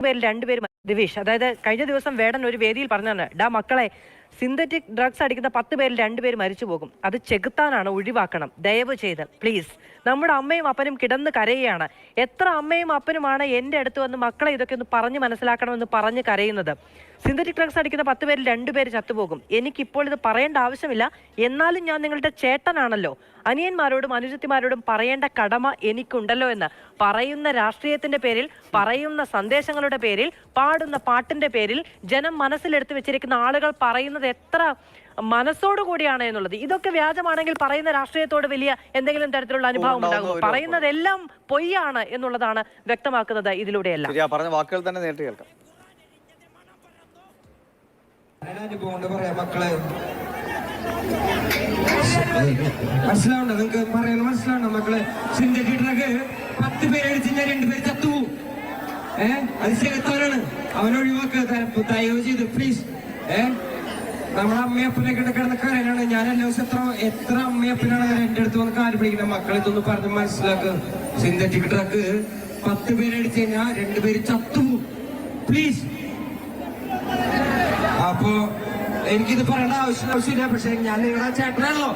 പേരിൽ രണ്ടുപേരും രവീഷ് അതായത് കഴിഞ്ഞ ദിവസം വേടൻ ഒരു വേദിയിൽ പറഞ്ഞാണ് ഡാ മക്കളെ സിന്തറ്റിക് ഡ്രഗ്സ് അടിക്കുന്ന പത്ത് പേരിൽ രണ്ടുപേര് മരിച്ചു പോകും. അത് ചെകുത്താനാണ് ഒഴിവാക്കണം. ദയവ് ചെയ്ത് പ്ലീസ്. നമ്മുടെ അമ്മയും അപ്പനും കിടന്ന് കരയുകയാണ്. എത്ര അമ്മയും അപ്പനുമാണ് എന്റെ അടുത്ത് വന്ന് മക്കളെ ഇതൊക്കെ ഒന്ന് പറഞ്ഞ് മനസ്സിലാക്കണമെന്ന് പറഞ്ഞ് കരയുന്നത്? സിന്തറ്റിക് ഡ്രഗ്സ് അടിക്കുന്ന പത്ത് പേരിൽ രണ്ടുപേര് ചത്തുപോകും. എനിക്കിപ്പോൾ ഇത് പറയേണ്ട ആവശ്യമില്ല. എന്നാലും ഞാൻ നിങ്ങളുടെ ചേട്ടനാണല്ലോ. അനിയന്മാരോടും അനുജത്തിമാരോടും പറയേണ്ട കടമ എനിക്കുണ്ടല്ലോ എന്ന്. പറയുന്ന രാഷ്ട്രീയത്തിന്റെ പേരിൽ പറയുന്ന സന്ദേശങ്ങളുടെ പേരിൽ പാടുന്ന പാട്ടിന്റെ പേരിൽ ജനം മനസ്സിലെടുത്ത് വെച്ചിരിക്കുന്ന ആളുകൾ പറയുന്നത് എത്ര മനസ്സോടു കൂടിയാണ് എന്നുള്ളത്. ഇതൊക്കെ വ്യാജമാണെങ്കിൽ പറയുന്ന രാഷ്ട്രീയത്തോട് വലിയ എന്തെങ്കിലും തരത്തിലുള്ള അനുഭവം ഉണ്ടാകും പറയുന്നതെല്ലാം പൊയ്യാണ് എന്നുള്ളതാണ് വ്യക്തമാക്കുന്നത് ഇതിലൂടെയല്ല. ശരിയാ പറഞ്ഞ വാക്കുകൾ തന്നെ നേരിട്ട് കേൾക്കാം. മനസ്സിലാവണ്ട? നിങ്ങക്ക് പറയുന്നത് മനസ്സിലാവണ്ട മക്കളെ? സിന്തറ്റിക് ഡ്രഗ് പത്ത് പേരടിച്ച് ഞാൻ രണ്ടുപേര് ചത്തുപോകും ഏഹ് അത് ചെകുത്താനാണ് അവൻ ഒഴിവാക്കുക. ത- ചെയ്ത്. പ്ലീസ് ഏ? നമ്മുടെ അമ്മയപ്പനെ കിടന്ന കാര്യമാണ് ഞാൻ എല്ലാ ദിവസം എത്ര എത്ര അമ്മയപ്പനാണ് എന്റെ അടുത്ത് വന്ന് കാര്യം പിടിക്കുന്നത്? മക്കളെ ഇതൊന്ന് പറഞ്ഞ് മനസ്സിലാക്കുക സിന്തറ്റിക് ഡ്രഗ് പത്ത് പേരടിച്ച് കഴിഞ്ഞാൽ രണ്ടുപേര് ചത്തു. പ്ലീസ് അപ്പോ എനിക്കിത് പറയേണ്ട ആവശ്യം ആവശ്യമില്ല. പക്ഷെ ഞാൻ നിങ്ങളുടെ ചേട്ടനാണല്ലോ.